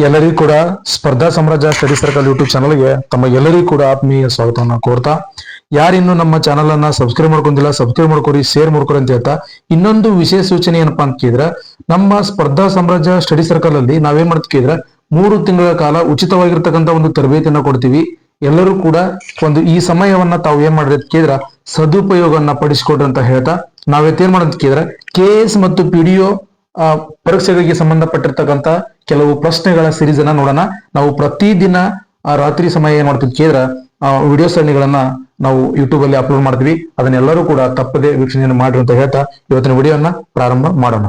ಎಲ್ಲರಿಗೂ ಕೂಡ ಸ್ಪರ್ಧಾ ಸಾಮ್ರಾಜ್ಯ ಸ್ಟಡಿ ಸರ್ಕಲ್ ಯೂಟ್ಯೂಬ್ ಚಾನಲ್ಗೆ ತಮ್ಮ ಎಲ್ಲರಿಗೂ ಕೂಡ ಆತ್ಮೀಯ ಸ್ವಾಗತವನ್ನ ಕೋರ್ತಾ. ಯಾರಿನ್ನು ನಮ್ಮ ಚಾನಲ್ ಅನ್ನ ಸಬ್ಸ್ಕ್ರೈಬ್ ಮಾಡ್ಕೊಂಡಿಲ್ಲ, ಸಬ್ಸ್ಕ್ರೈಬ್ ಮಾಡ್ಕೊರಿ ಶೇರ್ ಮಾಡ್ಕೊರಿ ಅಂತ ಹೇಳ್ತಾ. ಇನ್ನೊಂದು ವಿಶೇಷ ಸೂಚನೆ ಏನಪ್ಪಾ ಅಂತ ಕೇಳಿದ್ರೆ, ನಮ್ಮ ಸ್ಪರ್ಧಾ ಸಾಮ್ರಾಜ್ಯ ಸ್ಟಡಿ ಸರ್ಕಲ್ ಅಲ್ಲಿ ನಾವೇನ್ ಮಾಡ್ತೀವಿ ಕೇಳಿದ್ರೆ, ಮೂರು ತಿಂಗಳ ಕಾಲ ಉಚಿತವಾಗಿರ್ತಕ್ಕಂಥ ಒಂದು ತರಬೇತಿಯನ್ನ ಕೊಡ್ತೀವಿ. ಎಲ್ಲರೂ ಕೂಡ ಒಂದು ಈ ಸಮಯವನ್ನ ತಾವು ಏನ್ ಮಾಡ್ರಿ ಅಂತ ಕೇಳಿದ್ರ, ಸದುಪಯೋಗವನ್ನ ಪಡಿಸಿಕೊಡ್ರಿ ಅಂತ ಹೇಳ್ತಾ. ನಾವೇನ್ ಮಾಡೋದ್ ಕೇಳಿದ್ರೆ ಕೆ ಎಸ್ ಮತ್ತು ಪಿ ಪರೀಕ್ಷೆಗಳಿಗೆ ಸಂಬಂಧಪಟ್ಟಿರ್ತಕ್ಕಂಥ ಕೆಲವು ಪ್ರಶ್ನೆಗಳ ಸಿರೀಸ್ ಅನ್ನ ನೋಡೋಣ. ನಾವು ಪ್ರತಿದಿನ ರಾತ್ರಿ ಸಮಯ ಏನ್ ಮಾಡ್ತೀವಿ ಕೇಂದ್ರ ವಿಡಿಯೋ ಸರಣಿಗಳನ್ನ ನಾವು ಯೂಟ್ಯೂಬ್ ಅಲ್ಲಿ ಅಪ್ಲೋಡ್ ಮಾಡ್ತೀವಿ. ಅದನ್ನೆಲ್ಲರೂ ಕೂಡ ತಪ್ಪದೆ ವೀಕ್ಷಣೆಯನ್ನು ಮಾಡ್ರಿ ಅಂತ ಹೇಳ್ತಾ ಇವತ್ತಿನ ವಿಡಿಯೋನ ಪ್ರಾರಂಭ ಮಾಡೋಣ.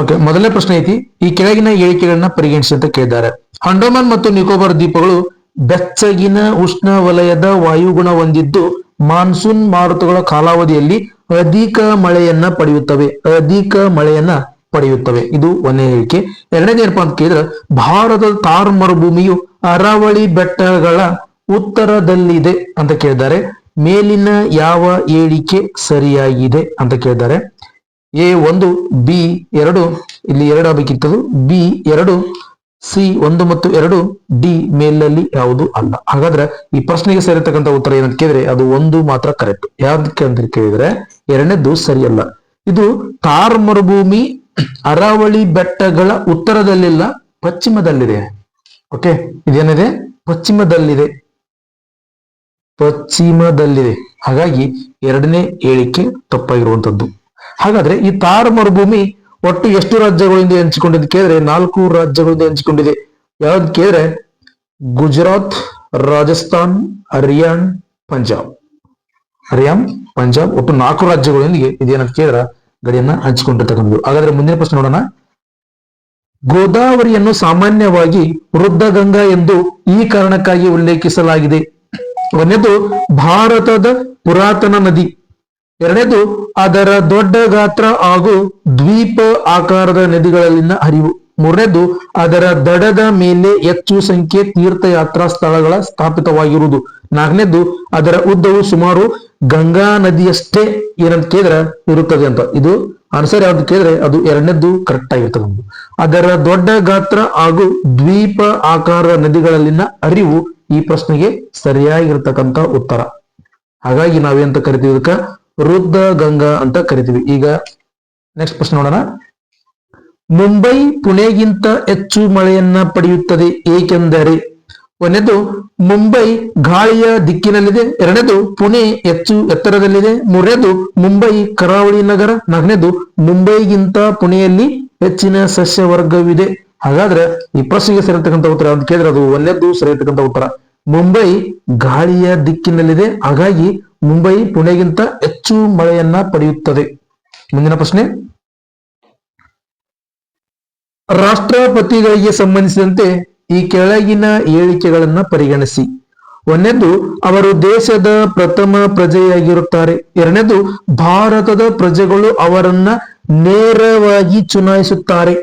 ಓಕೆ, ಮೊದಲನೇ ಪ್ರಶ್ನೆ ಐತಿ, ಈ ಕೆಳಗಿನ ಹೇಳಿಕೆಗಳನ್ನ ಪರಿಗಣಿಸಿ ಅಂತ ಕೇಳಿದ್ದಾರೆ. ಅಂಡಮಾನ್ ಮತ್ತು ನಿಕೋಬಾರ್ ದ್ವೀಪಗಳು ಬೆಚ್ಚಗಿನ ಉಷ್ಣ ವಲಯದ ವಾಯುಗುಣ ಹೊಂದಿದ್ದು ಮಾನ್ಸೂನ್ ಮಾರುತಗಳ ಕಾಲಾವಧಿಯಲ್ಲಿ ಅಧಿಕ ಮಳೆಯನ್ನ ಪಡೆಯುತ್ತವೆ. ಅಧಿಕ ಮಳೆಯನ್ನ ಪಡೆಯುತ್ತವೆ. ಇದು ಒಂದನೇ ಹೇಳಿಕೆ. ಎರಡನೇ ಏನಪ್ಪಾ ಅಂತ ಕೇಳಿದ್ರೆ, ಭಾರತದ ತಾರ್ ಮರುಭೂಮಿಯು ಅರಾವಳಿ ಬೆಟ್ಟಗಳ ಉತ್ತರದಲ್ಲಿದೆ ಅಂತ ಕೇಳಿದ್ದಾರೆ. ಮೇಲಿನ ಯಾವ ಹೇಳಿಕೆ ಸರಿಯಾಗಿದೆ ಅಂತ ಕೇಳಿದ್ದಾರೆ. ಎ ಒಂದು, ಬಿ ಎರಡು, ಇಲ್ಲಿ ಎರಡು ಆಗಬೇಕಿತ್ತದು. ಬಿ ಎರಡು ಸಿ ಒಂದು ಮತ್ತು ಎರಡು ಡಿ ಮೇಲಲ್ಲಿ ಯಾವುದು ಅಲ್ಲ. ಹಾಗಾದ್ರೆ ಈ ಪ್ರಶ್ನೆಗೆ ಸೇರಿರ್ತಕ್ಕಂಥ ಉತ್ತರ ಏನಂತ ಕೇಳಿದ್ರೆ ಅದು ಒಂದು ಮಾತ್ರ ಕರೆಕ್ಟ್ ಯಾವ್ದಕ್ಕೆ ಅಂತ ಕೇಳಿದ್ರೆ ಎರಡನೇದು ಸರಿಯಲ್ಲ. ಇದು ತಾರ್ ಮರುಭೂಮಿ ಅರಾವಳಿ ಬೆಟ್ಟಗಳ ಉತ್ತರದಲ್ಲಿಲ್ಲ, ಪಶ್ಚಿಮದಲ್ಲಿದೆ. ಓಕೆ ಇದೇನಿದೆ? ಪಶ್ಚಿಮದಲ್ಲಿದೆ. ಪಶ್ಚಿಮದಲ್ಲಿದೆ. ಹಾಗಾಗಿ ಎರಡನೇ ಹೇಳಿಕೆ ತಪ್ಪಾಗಿರುವಂತದ್ದು ಹಾಗಾದ್ರೆ ಈ ತಾರ್ ಮರುಭೂಮಿ ಒಟ್ಟು ಎಷ್ಟು ರಾಜ್ಯಗಳಿಂದ ಹಂಚಿಕೊಂಡಿದೆ ಕೇಳಿದ್ರೆ ನಾಲ್ಕು ರಾಜ್ಯಗಳಿಂದ ಹಂಚಿಕೊಂಡಿದೆ. ಯಾವ್ದು ಕೇಳಿದ್ರೆ ಗುಜರಾತ್, ರಾಜಸ್ಥಾನ್, ಹರಿಯಾಣ, ಪಂಜಾಬ್. ಹರಿಯಾಣ, ಪಂಜಾಬ್ ಒಟ್ಟು ನಾಲ್ಕು ರಾಜ್ಯಗಳೊಂದಿಗೆ ಇದೇನಂತ ಕೇಳಿದ್ರ ಗಡಿಯನ್ನ ಹಂಚಿಕೊಂಡಿರ್ತಕ್ಕಂಥದ್ದು. ಹಾಗಾದ್ರೆ ಮುಂದಿನ ಪ್ರಶ್ನೆ ನೋಡೋಣ. ಗೋದಾವರಿಯನ್ನು ಸಾಮಾನ್ಯವಾಗಿ ವೃದ್ಧಗಂಗಾ ಎಂದು ಈ ಕಾರಣಕ್ಕಾಗಿ ಉಲ್ಲೇಖಿಸಲಾಗಿದೆ. ಒಂದನೇದು ಭಾರತದ ಪುರಾತನ ನದಿ. ಎರಡನೇದು, ಅದರ ದೊಡ್ಡ ಗಾತ್ರ ಹಾಗೂ ದ್ವೀಪ ಆಕಾರದ ನದಿಗಳಲ್ಲಿನ ಹರಿವು. ಮೂರನೇದು, ಅದರ ದಡದ ಮೇಲೆ ಹೆಚ್ಚು ಸಂಖ್ಯೆ ತೀರ್ಥಯಾತ್ರಾ ಸ್ಥಳಗಳ ಸ್ಥಾಪಿತವಾಗಿರುವುದು. ನಾಲ್ಕನೇದು, ಅದರ ಉದ್ದವು ಸುಮಾರು ಗಂಗಾ ನದಿಯಷ್ಟೇ ಏನಂತ ಕೇಳಿದ್ರೆ ಇರುತ್ತದೆ ಅಂತ. ಇದು ಆನ್ಸರ್ ಯಾವ್ದು ಕೇಳಿದ್ರೆ ಅದು ಎರಡನೇದು ಕರೆಕ್ಟ್ ಆಗಿರ್ತದೆ ಅದರ ದೊಡ್ಡ ಗಾತ್ರ ಹಾಗೂ ದ್ವೀಪ ಆಕಾರದ ನದಿಗಳಲ್ಲಿನ ಅರಿವು ಈ ಪ್ರಶ್ನೆಗೆ ಸರಿಯಾಗಿರ್ತಕ್ಕಂಥ ಉತ್ತರ. ಹಾಗಾಗಿ ನಾವೇಂತ ಕರಿತೀವಿ ಇದಕ್ಕ? ವೃದ್ಧ ಗಂಗಾ ಅಂತ ಕರಿತೀವಿ. ಈಗ ನೆಕ್ಸ್ಟ್ ಪ್ರಶ್ನೆ ನೋಡೋಣ. ಮುಂಬೈ ಪುಣೆಗಿಂತ ಹೆಚ್ಚು ಮಳೆಯನ್ನ ಪಡೆಯುತ್ತದೆ ಏಕೆಂದರೆ ಒಂದನೇದು ಮುಂಬೈ ಗಾಳಿಯ ದಿಕ್ಕಿನಲ್ಲಿದೆ, ಎರಡನೇದು ಪುಣೆ ಹೆಚ್ಚು ಎತ್ತರದಲ್ಲಿದೆ, ಮೂರನೇದು ಮುಂಬೈ ಕರಾವಳಿ ನಗರ, ನಾಲ್ಕನೇದು ಮುಂಬೈಗಿಂತ ಪುಣೆಯಲ್ಲಿ ಹೆಚ್ಚಿನ ಸಸ್ಯ ವರ್ಗವಿದೆ ಹಾಗಾದ್ರೆ ಈ ಪ್ರಶ್ನೆಗೆ ಸರಿರ್ತಕ್ಕಂಥ ಉತ್ತರ ಅಂತ ಕೇಳಿದ್ರೆ ಅದು ಒಂದೇದು ಸರಿರ್ತಕ್ಕಂಥ ಉತ್ತರ. ಮುಂಬೈ ಗಾಳಿಯ ದಿಕ್ಕಿನಲ್ಲಿದೆ. ಹಾಗಾಗಿ ಮುಂಬೈ ಪುಣೆಗಿಂತ ಹೆಚ್ಚು ಮಳೆಯನ್ನ ಪಡೆಯುತ್ತದೆ. ಮುಂದಿನ ಪ್ರಶ್ನೆ. ರಾಷ್ಟ್ರಪತಿಗಳಿಗೆ ಸಂಬಂಧಿಸಿದಂತೆ ಈ ಕೆಳಗಿನ ಹೇಳಿಕೆಗಳನ್ನ ಪರಿಗಣಿಸಿ. ಒಂದನೇದು, ಅವರು ದೇಶದ ಪ್ರಥಮ ಪ್ರಜೆಯಾಗಿರುತ್ತಾರೆ. ಎರಡನೇದು, ಭಾರತದ ಪ್ರಜೆಗಳು ಅವರನ್ನ ನೇರವಾಗಿ ಚುನಾಯಿಸುತ್ತಾರೆ.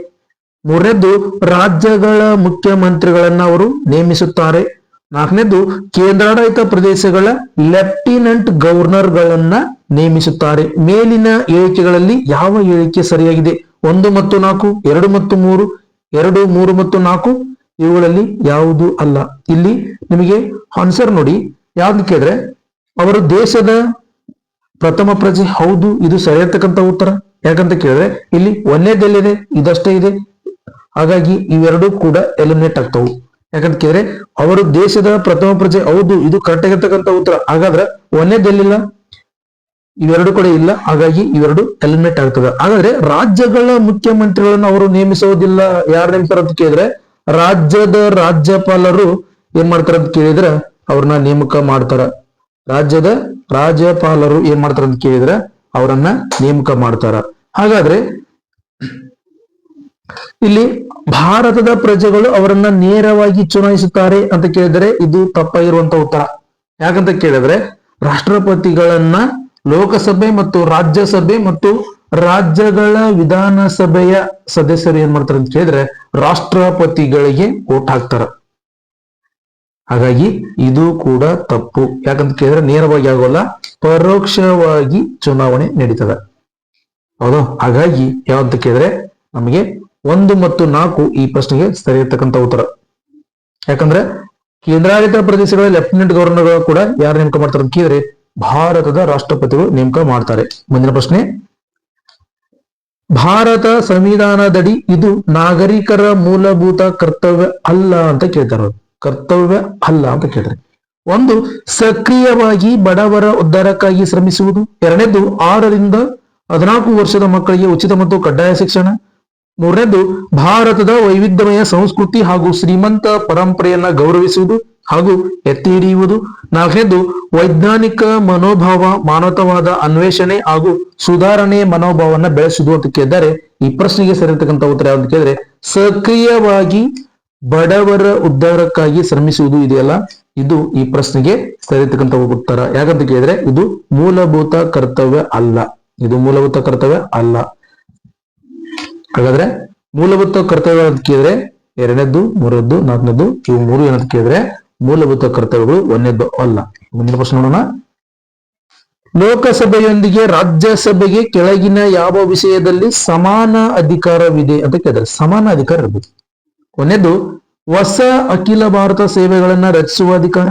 ಮೂರನೇದು, ರಾಜ್ಯಗಳ ಮುಖ್ಯಮಂತ್ರಿಗಳನ್ನ ಅವರು ನೇಮಿಸುತ್ತಾರೆ. ನಾಲ್ಕನೇದು, ಕೇಂದ್ರಾಡಳಿತ ಪ್ರದೇಶಗಳ ಲೆಫ್ಟಿನೆಂಟ್ ಗವರ್ನರ್ಗಳನ್ನ ನೇಮಿಸುತ್ತಾರೆ. ಮೇಲಿನ ಹೇಳಿಕೆಗಳಲ್ಲಿ ಯಾವ ಹೇಳಿಕೆ ಸರಿಯಾಗಿದೆ? ಒಂದು ಮತ್ತು ನಾಲ್ಕು, ಎರಡು ಮತ್ತು ಮೂರು, ಎರಡು, ಮೂರು ಮತ್ತು ನಾಲ್ಕು, ಇವುಗಳಲ್ಲಿ ಯಾವುದು ಅಲ್ಲ. ಇಲ್ಲಿ ನಿಮಗೆ ಆನ್ಸರ್ ನೋಡಿ. ಯಾವ್ದು ಕೇಳಿದ್ರೆ, ಅವರು ದೇಶದ ಪ್ರಥಮ ಪ್ರಜೆ, ಹೌದು, ಇದು ಸರಿಯತಕ್ಕಂತ ಉತ್ತರ. ಯಾಕಂತ ಕೇಳಿದ್ರೆ, ಇಲ್ಲಿ ಒಂದೇದೆಲ್ಲಿದೆ? ಇದಷ್ಟೇ ಇದೆ. ಹಾಗಾಗಿ ಇವೆರಡೂ ಕೂಡ ಎಲಿಮಿನೇಟ್ ಆಗ್ತವು. ಯಾಕಂತ ಕೇಳಿದ್ರೆ, ಅವರು ದೇಶದ ಪ್ರಥಮ ಪ್ರಜೆ, ಹೌದು, ಇದು ಕರೆಕ್ಟ್ ಆಗಿರ್ತಕ್ಕಂಥ ಉತ್ತರ. ಹಾಗಾದ್ರೆ, ಒಂದೇದೆಲ್ಲಿಲ್ಲ? ಇವೆರಡು ಕೂಡ ಇಲ್ಲ. ಹಾಗಾಗಿ, ಇವೆರಡು ಎಲಿಮಿನೇಟ್ ಆಗ್ತದೆ. ಹಾಗಾದ್ರೆ, ರಾಜ್ಯಗಳ ಮುಖ್ಯಮಂತ್ರಿಗಳನ್ನು ಅವರು ನೇಮಿಸೋದಿಲ್ಲ, ಯಾರು ನೇಮಿಸ್ತಾರ ಅಂತ ಕೇಳಿದ್ರೆ, ರಾಜ್ಯದ ರಾಜ್ಯಪಾಲರು ಏನ್ ಮಾಡ್ತಾರ ಅಂತ ಕೇಳಿದ್ರೆ, ಅವ್ರನ್ನ ನೇಮಕ ಮಾಡ್ತಾರ. ರಾಜ್ಯದ ರಾಜ್ಯಪಾಲರು ಏನ್ ಮಾಡ್ತಾರ ಅಂತ ಕೇಳಿದ್ರೆ, ಅವರನ್ನ ನೇಮಕ ಮಾಡ್ತಾರ. ಹಾಗಾದ್ರೆ ಇಲ್ಲಿ ಭಾರತದ ಪ್ರಜೆಗಳು ಅವರನ್ನ ನೇರವಾಗಿ ಚುನಾಯಿಸುತ್ತಾರೆ ಅಂತ ಕೇಳಿದರೆ ಇದು ತಪ್ಪಾಗಿರುವಂತ ಉತ್ತರ. ಯಾಕಂತ ಕೇಳಿದ್ರೆ ರಾಷ್ಟ್ರಪತಿಗಳನ್ನ ಲೋಕಸಭೆ ಮತ್ತು ರಾಜ್ಯಸಭೆ ಮತ್ತು ರಾಜ್ಯಗಳ ವಿಧಾನಸಭೆಯ ಸದಸ್ಯರು ಏನ್ ಮಾಡ್ತಾರೆ ಅಂತ ಕೇಳಿದ್ರೆ ರಾಷ್ಟ್ರಪತಿಗಳಿಗೆ ಓಟ್ ಹಾಕ್ತಾರ. ಹಾಗಾಗಿ ಇದು ಕೂಡ ತಪ್ಪು. ಯಾಕಂತ ಕೇಳಿದ್ರೆ ನೇರವಾಗಿ ಆಗೋಲ್ಲ, ಪರೋಕ್ಷವಾಗಿ ಚುನಾವಣೆ ನಡೀತದೆ. ಹೌದು? ಹಾಗಾಗಿ ಯಾವಂತ ಕೇಳಿದ್ರೆ ನಮಗೆ ಒಂದು ಮತ್ತು ನಾಲ್ಕು ಈ ಪ್ರಶ್ನೆಗೆ ಸರಿ ಇರ್ತಕ್ಕಂಥ ಉತ್ತರ. ಯಾಕಂದ್ರೆ ಕೇಂದ್ರಾಡಳಿತ ಪ್ರದೇಶಗಳ ಲೆಫ್ಟಿನೆಂಟ್ ಗವರ್ನರ್ಗಳು ಕೂಡ ಯಾರು ನೇಮಕ ಮಾಡ್ತಾರೆ ಅಂತ ಕೇಳಿದ್ರೆ ಭಾರತದ ರಾಷ್ಟ್ರಪತಿಗಳು ನೇಮಕ ಮಾಡ್ತಾರೆ. ಮುಂದಿನ ಪ್ರಶ್ನೆ. ಭಾರತ ಸಂವಿಧಾನದಡಿ ಇದು ನಾಗರಿಕರ ಮೂಲಭೂತ ಕರ್ತವ್ಯ ಅಲ್ಲ ಅಂತ ಕೇಳ್ತಾರೆ. ಕರ್ತವ್ಯ ಅಲ್ಲ ಅಂತ ಕೇಳ್ತಾರೆ. ಒಂದು, ಸಕ್ರಿಯವಾಗಿ ಬಡವರ ಉದ್ಧಾರಕ್ಕಾಗಿ ಶ್ರಮಿಸುವುದು. ಎರಡನೇದು ಆರರಿಂದ ಹದಿನಾಲ್ಕು ವರ್ಷದ ಮಕ್ಕಳಿಗೆ ಉಚಿತ ಮತ್ತು ಕಡ್ಡಾಯ ಶಿಕ್ಷಣ. ಮೂರನೇದು ಭಾರತದ ವೈವಿಧ್ಯಮಯ ಸಂಸ್ಕೃತಿ ಹಾಗೂ ಶ್ರೀಮಂತ ಪರಂಪರೆಯನ್ನ ಗೌರವಿಸುವುದು ಹಾಗೂ ಎತ್ತಿ ಹಿಡಿಯುವುದು ನಾಲ್ಕನೇದು ವೈಜ್ಞಾನಿಕ ಮನೋಭಾವ, ಮಾನವತವಾದ ಅನ್ವೇಷಣೆ ಹಾಗೂ ಸುಧಾರಣೆ ಮನೋಭಾವವನ್ನು ಬೆಳೆಸುವುದು ಅಂತ ಕೇಳಿದ್ದಾರೆ ಈ ಪ್ರಶ್ನೆಗೆ ಸೇರಿರ್ತಕ್ಕಂಥ ಉತ್ತರ ಯಾವ್ದು ಕೇಳಿದ್ರೆ, ಸಕ್ರಿಯವಾಗಿ ಬಡವರ ಉದ್ಧಾರಕ್ಕಾಗಿ ಶ್ರಮಿಸುವುದು ಇದೆಯಲ್ಲ? ಇದು ಈ ಪ್ರಶ್ನೆಗೆ ಸರಿರ್ತಕ್ಕಂಥ ಉತ್ತರ. ಯಾಕಂತ ಕೇಳಿದ್ರೆ, ಇದು ಮೂಲಭೂತ ಕರ್ತವ್ಯ ಅಲ್ಲ. ಇದು ಮೂಲಭೂತ ಕರ್ತವ್ಯ ಅಲ್ಲ. ಹಾಗಾದ್ರೆ ಮೂಲಭೂತ ಕರ್ತವ್ಯ ಅಂತ ಕೇಳಿದ್ರೆ ಎರಡನೇದ್ದು ಮೂರದ್ದು ನಾಲ್ಕನೇದ್ದು, ಇವು ಮೂರು ಏನಂತ ಕೇಳಿದ್ರೆ ಮೂಲಭೂತ ಕರ್ತವ್ಯಗಳು ಒಂದೇದ್ದು ಅಲ್ಲ. ಮುಂದಿನ ಪ್ರಶ್ನೆ ನೋಡೋಣ. ಲೋಕಸಭೆಯೊಂದಿಗೆ ರಾಜ್ಯಸಭೆಗೆ ಕೆಳಗಿನ ಯಾವ ವಿಷಯದಲ್ಲಿ ಸಮಾನ ಅಧಿಕಾರವಿದೆ ಅಂತ ಕೇಳಿದ್ರೆ ಸಮಾನ ಅಧಿಕಾರ ಇರಬೇಕು ಒಂದೇದು ಹೊಸ ಅಖಿಲ ಭಾರತ ಸೇವೆಗಳನ್ನ ರಚಿಸುವ ಅಧಿಕಾರ.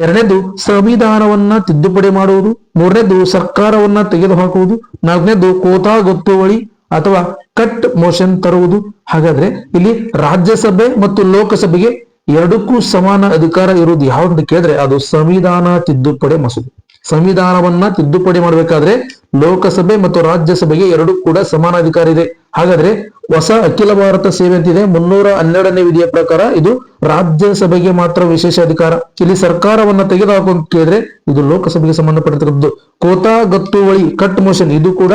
ಎರಡನೇದು ಸಂವಿಧಾನವನ್ನ ತಿದ್ದುಪಡಿ ಮಾಡುವುದು. ಮೂರನೇದು ಸರ್ಕಾರವನ್ನ ತೆಗೆದುಹಾಕುವುದು. ನಾಲ್ಕನೇದು ಕೋತಾ ಗೊತ್ತುವಳಿ. ಅಥವಾ ಕಟ್ ಮೋಷನ್ ತರುವುದು. ಹಾಗಾದ್ರೆ ಇಲ್ಲಿ ರಾಜ್ಯಸಭೆ ಮತ್ತು ಲೋಕಸಭೆಗೆ ಎರಡಕ್ಕೂ ಸಮಾನ ಅಧಿಕಾರ ಇರುವುದು ಯಾವ್ದು ಕೇಳಿದ್ರೆ ಅದು ಸಂವಿಧಾನ ತಿದ್ದುಪಡಿ ಮಸೂದೆ. ಸಂವಿಧಾನವನ್ನ ತಿದ್ದುಪಡಿ ಮಾಡಬೇಕಾದ್ರೆ ಲೋಕಸಭೆ ಮತ್ತು ರಾಜ್ಯಸಭೆಗೆ ಎರಡು ಕೂಡ ಸಮಾನ ಅಧಿಕಾರ ಇದೆ. ಹಾಗಾದ್ರೆ ಹೊಸ ಅಖಿಲ ಭಾರತ ಸೇವೆ ಅಂತಿದೆ. ಮುನ್ನೂರ ಹನ್ನೆರಡನೇ ವಿಧಿಯ ಪ್ರಕಾರ ಇದು ರಾಜ್ಯಸಭೆಗೆ ಮಾತ್ರ ವಿಶೇಷ ಅಧಿಕಾರ. ಇಲ್ಲಿ ಸರ್ಕಾರವನ್ನ ತೆಗೆದುಹಾಕುವಂತ ಕೇಳಿದ್ರೆ ಇದು ಲೋಕಸಭೆಗೆ ಸಂಬಂಧಪಟ್ಟಿರ್ತಕ್ಕಂಥದ್ದು ಕೋತಾ ಗತ್ತುವಳಿ ಕಟ್ ಮೋಷನ್ ಇದು ಕೂಡ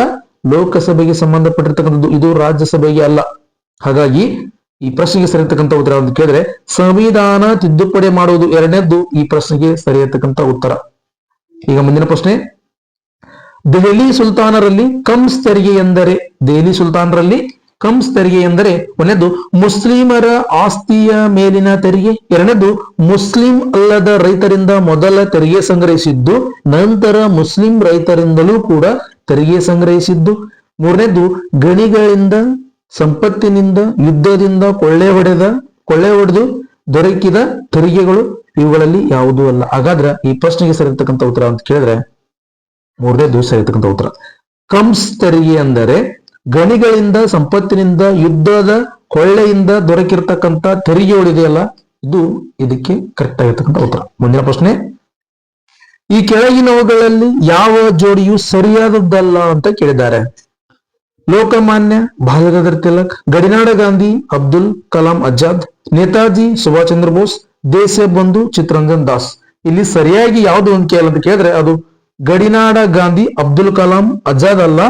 ಲೋಕಸಭೆಗೆ ಸಂಬಂಧಪಟ್ಟಿರ್ತಕ್ಕಂಥದ್ದು ಇದು ರಾಜ್ಯಸಭೆಗೆ ಅಲ್ಲ. ಹಾಗಾಗಿ ಈ ಪ್ರಶ್ನೆಗೆ ಸರಿಯತಕ್ಕಂಥ ಉತ್ತರ ಅಂತ ಕೇಳಿದ್ರೆ, ಸಂವಿಧಾನ ತಿದ್ದುಪಡಿ ಮಾಡುವುದು ಎರಡನೇದ್ದು ಈ ಪ್ರಶ್ನೆಗೆ ಸರಿಯತಕ್ಕಂಥ ಉತ್ತರ. ಈಗ ಮುಂದಿನ ಪ್ರಶ್ನೆ. ದೆಹಲಿ ಸುಲ್ತಾನರಲ್ಲಿ ಕಂಸ್ ತೆರಿಗೆ ಎಂದರೆ, ದೆಹಲಿ ಸುಲ್ತಾನರಲ್ಲಿ ಕಂಸ್ ತೆರಿಗೆ ಎಂದರೆ ಒಂದನೇದು ಮುಸ್ಲಿಮರ ಆಸ್ತಿಯ ಮೇಲಿನ ತೆರಿಗೆ ಎರಡನೇದು ಮುಸ್ಲಿಂ ಅಲ್ಲದ ರೈತರಿಂದ ಮೊದಲ ತೆರಿಗೆ ಸಂಗ್ರಹಿಸಿದ್ದು, ನಂತರ ಮುಸ್ಲಿಂ ರೈತರಿಂದಲೂ ಕೂಡ ತೆರಿಗೆ ಸಂಗ್ರಹಿಸಿದ್ದು. ಮೂರನೇದು, ಗಣಿಗಳಿಂದ, ಸಂಪತ್ತಿನಿಂದ, ಯುದ್ಧದಿಂದ ಕೊಳ್ಳೆ ಹೊಡೆದ, ಕೊಳ್ಳೆ ಹೊಡೆದು ದೊರಕಿದ ತೆರಿಗೆಗಳು ಇವುಗಳಲ್ಲಿ ಯಾವುದೂ ಅಲ್ಲ. ಹಾಗಾದ್ರೆ ಈ ಪ್ರಶ್ನೆಗೆ ಸರಿರ್ತಕ್ಕಂಥ ಉತ್ತರ ಅಂತ ಕೇಳಿದ್ರೆ ಮೂರನೇದು ಸರಿರ್ತಕ್ಕಂಥ ಉತ್ತರ. ಕಂಸ್ ತೆರಿಗೆ ಅಂದರೆ ಗಣಿಗಳಿಂದ, ಸಂಪತ್ತಿನಿಂದ, ಯುದ್ಧದ ಕೊಳ್ಳೆಯಿಂದ ದೊರಕಿರ್ತಕ್ಕಂಥ ತೆರಿಗೆಗಳಿದೆಯಲ್ಲ ಇದು ಇದಕ್ಕೆ ಕರೆಕ್ಟ್ ಆಗಿರ್ತಕ್ಕಂಥ ಉತ್ತರ. ಮುಂದಿನ ಪ್ರಶ್ನೆ. ಈ ಕೆಳಗಿನವುಗಳಲ್ಲಿ ಯಾವ ಜೋಡಿಯು ಸರಿಯಾದದ್ದಲ್ಲ ಅಂತ ಕೇಳಿದ್ದಾರೆ. ಲೋಕಮಾನ್ಯ ಬಾಲಗಂಧರ್ ತಿಲಕ್, ಗಡಿನಾಡ ಗಾಂಧಿ, ಅಬ್ದುಲ್ ಕಲಾಂ ಅಜಾದ್, ನೇತಾಜಿ, ಸುಭಾಷ್ ಚಂದ್ರ ಬೋಸ್ ದೇಶಬಂಧು ಚಿತ್ತರಂಜನ್ ದಾಸ್. ಇಲ್ಲಿ ಸರಿಯಾಗಿ ಯಾವುದು ಅಂತ ಕೇಳ ಅಂತ ಕೇಳಿದ್ರೆ ಅದು ಗಡಿನಾಡ ಗಾಂಧಿ, ಅಬ್ದುಲ್ ಕಲಾಂ ಅಜಾದ್ ಅಲ್ಲ,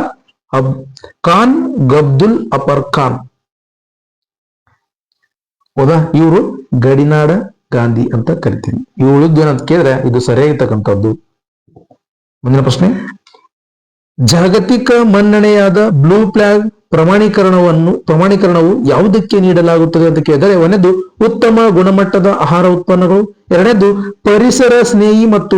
ಅಬ್ ಖಾನ್, ಗಬ್ದುಲ್ ಅಪರ್ ಖಾನ್. ಹೌದಾ ಇವರು ಗಡಿನಾಡ ಗಾಂಧಿ ಅಂತ ಕರಿತೀವಿ ಇವಳದ್ದು ಏನಂತ ಕೇಳಿದ್ರೆ ಇದು ಸರಿಯಾಗಿರ್ತಕ್ಕಂಥದ್ದು. ಮುಂದಿನ ಪ್ರಶ್ನೆ. ಜಾಗತಿಕ ಮನ್ನಣೆಯಾದ ಬ್ಲೂ ಫ್ಲಾಗ್ ಪ್ರಮಾಣೀಕರಣವನ್ನು, ಪ್ರಮಾಣೀಕರಣವು ಯಾವುದಕ್ಕೆ ನೀಡಲಾಗುತ್ತದೆ ಅಂತ ಕೇಳಿದರೆ ಒಂದನೇದು ಉತ್ತಮ ಗುಣಮಟ್ಟದ ಆಹಾರ ಉತ್ಪನ್ನಗಳು, ಎರಡನೇದು ಪರಿಸರ ಸ್ನೇಹಿ ಮತ್ತು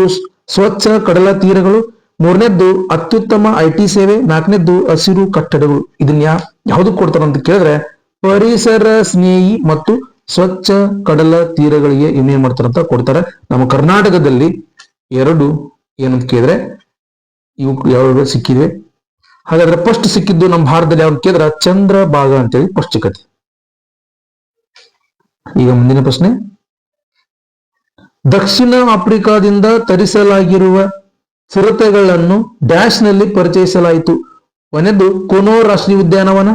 ಸ್ವಚ್ಛ ಕಡಲ ತೀರಗಳು ಮೂರನೇದ್ದು ಅತ್ಯುತ್ತಮ ಐಟಿ ಸೇವೆ ನಾಲ್ಕನೇದ್ದು ಹಸಿರು ಕಟ್ಟಡಗಳು. ಇದನ್ನ ಯಾವ್ದು ಕೊಡ್ತಾರಂತ ಕೊಡ್ತಾರೆ ಅಂತ ಕೇಳಿದ್ರೆ ಪರಿಸರ ಸ್ನೇಹಿ ಮತ್ತು ಸ್ವಚ್ಛ ಕಡಲ ತೀರಗಳಿಗೆ ವಿಮೆ ಮಾಡ್ತಾರೆ ಅಂತ ಕೊಡ್ತಾರೆ. ನಮ್ಮ ಕರ್ನಾಟಕದಲ್ಲಿ ಎರಡು ಏನಂತ ಕೇಳಿದ್ರೆ, ಇವು ಯಾವ ಸಿಕ್ಕಿವೆ ಹಾಗಾದ್ರೆ ಫಸ್ಟ್ ಸಿಕ್ಕಿದ್ದು ನಮ್ಮ ಭಾರತದಲ್ಲಿ ಯಾವ ಕೇಳಿದ್ರೆ ಚಂದ್ರ ಭಾಗ ಅಂತೇಳಿ ಫಸ್ಟ್ ಸಿಕ್ಕತಿ ಈಗ ಮುಂದಿನ ಪ್ರಶ್ನೆ. ದಕ್ಷಿಣ ಆಫ್ರಿಕಾದಿಂದ ತರಿಸಲಾಗಿರುವ ಚಿರತೆಗಳನ್ನು ಡ್ಯಾಶ್ನಲ್ಲಿ ಪರಿಚಯಿಸಲಾಯಿತು ಕುನೋ ರಾಷ್ಟ್ರೀಯ ಉದ್ಯಾನವನ?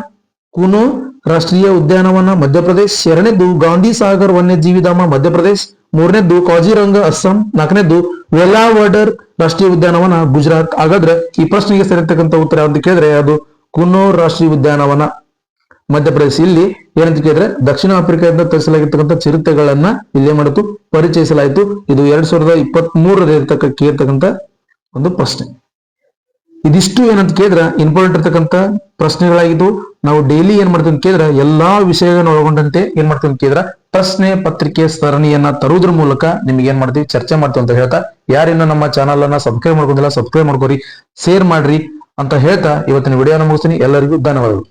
ಕುನೋ ರಾಷ್ಟ್ರೀಯ ಉದ್ಯಾನವನ ಮಧ್ಯಪ್ರದೇಶ್ ಎರಡನೇದು ಗಾಂಧಿ ಸಾಗರ್ ವನ್ಯಜೀವಿ ಧಾಮ ಮಧ್ಯಪ್ರದೇಶ್ ಮೂರನೇದು ಕಾಜಿರಂಗ ಅಸ್ಸಾಂ ನಾಲ್ಕನೇದು ವೆಲಾವಡರ್ ರಾಷ್ಟ್ರೀಯ ಉದ್ಯಾನವನ ಗುಜರಾತ್. ಹಾಗಾದ್ರೆ ಈ ಪ್ರಶ್ನೆಗೆ ಸರಿತಕ್ಕಂತ ಉತ್ತರ ಅಂತ ಕೇಳಿದ್ರೆ ಅದು ಕುನ್ನೂರ್ ರಾಷ್ಟ್ರೀಯ ಉದ್ಯಾನವನ ಮಧ್ಯಪ್ರದೇಶ. ಇಲ್ಲಿ ಏನಂತ ಕೇಳಿದ್ರೆ ದಕ್ಷಿಣ ಆಫ್ರಿಕಾದಿಂದ ತರಿಸಲಾಗಿರ್ತಕ್ಕಂಥ ಚಿರತೆಗಳನ್ನ ಇಲ್ಲಿ ಮಾಡಿತು ಪರಿಚಯಿಸಲಾಯಿತು. ಇದು ಎರಡ್ ಸಾವಿರದ ಇಪ್ಪತ್ತ್ ಮೂರರಲ್ಲಿ ಇರತಕ್ಕ ಒಂದು ಪ್ರಶ್ನೆ. ಇದಿಷ್ಟು ಏನಂತ ಕೇಳಿದ್ರೆ ಇಂಪಾರ್ಟೆಂಟ್ ಇರ್ತಕ್ಕಂಥ ಪ್ರಶ್ನೆಗಳಾಗಿದ್ದು ನಾವು ಡೈಲಿ ಏನ್ ಮಾಡ್ತೀವಿ ಅಂತ ಕೇಳಿದ್ರೆ ಎಲ್ಲಾ ವಿಷಯಗಳನ್ನ ಒಳಗೊಂಡಂತೆ ಏನ್ ಮಾಡ್ತೀವಿ ಕೇಳಿದ್ರೆ ಪ್ರಶ್ನೆ ಪತ್ರಿಕೆ ಸರಣಿಯನ್ನ ತರುವುದ್ರ ಮೂಲಕ ನಿಮ್ಗೆ ಏನ್ ಮಾಡ್ತೀವಿ? ಚರ್ಚೆ ಮಾಡ್ತೀವಿ ಅಂತ ಹೇಳ್ತಾ ಯಾರಿನ್ನ ನಮ್ಮ ಚಾನಲ್ ಅನ್ನ ಸಬ್ಸ್ಕ್ರೈಬ್ ಮಾಡ್ಕೊಂಡಿಲ್ಲ ಸಬ್ಸ್ಕ್ರೈಬ್ ಮಾಡ್ಕೋರಿ ಶೇರ್ ಮಾಡ್ರಿ ಅಂತ ಹೇಳ್ತಾ ಇವತ್ತಿನ ವಿಡಿಯೋನ ಮುಗಿಸ್ತೀನಿ. ಎಲ್ಲರಿಗೂ ಧನ್ಯವಾದಗಳು.